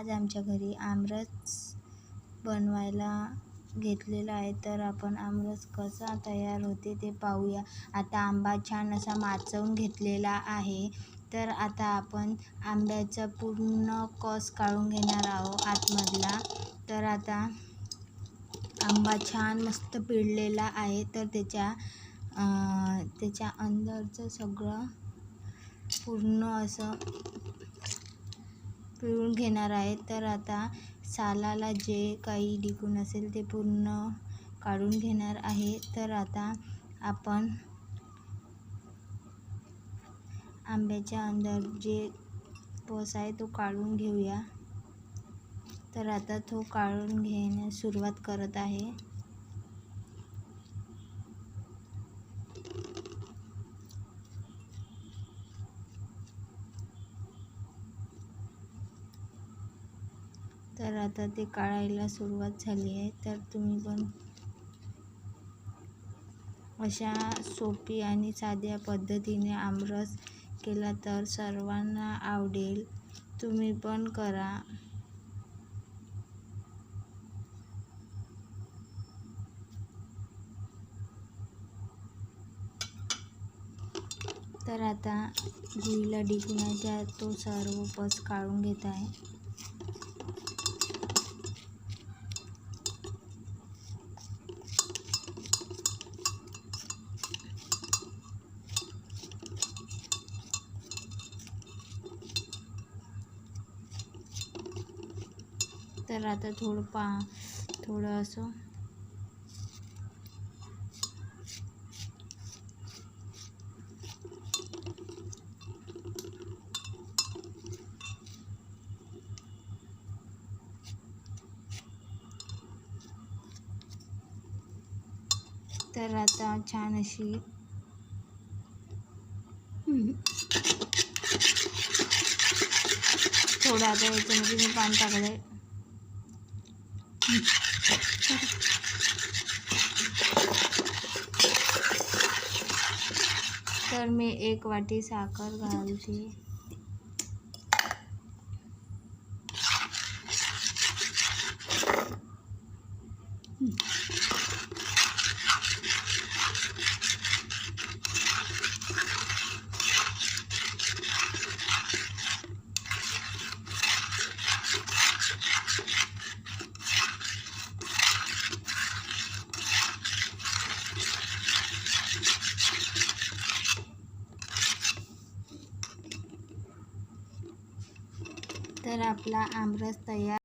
आज आमच्या घरी आमरस बनवायला घेतलेला आहे तर आपण आमरस कसा तयार होते ते पाहूया. आता आंबा छान असा माचवून घेतलेला आहे तर आता आपण आंब्याचा पूर्ण कस काढून घेणार आहोत आतमधला. तर आता आंबा छान मस्त पिळलेला आहे तर त्याच्या त्याच्या अंदरचं सगळं पूर्ण असं पिळून घेणार आहे. तर आता सालाला जे काही डिकून असेल ते पूर्ण काढून घेणार आहे. तर आता आपण आंब्याच्या अंदर जे पस आहे तो काढून घेऊया. तर आता तो काढून घेण्यास सुरुवात करत आहे. तर आता ते काढायला सुरुवात झाली आहे. तर तुम्ही पण अशा सोपी आणि साध्या पद्धतीने आमरस केला तर सर्वांना आवडेल. तुम्ही पण करा. तर आता गुईला डिकुनाच्या तो सर्व पस काढून घेत आहे. तर आता थोडं पा थोडं असं. तर आता छान अशी थोडं आता याच्यामध्ये मी पाणी टाकलं आहे तर मी एक वाटी साखर घालते. तर आपला आमरस तयार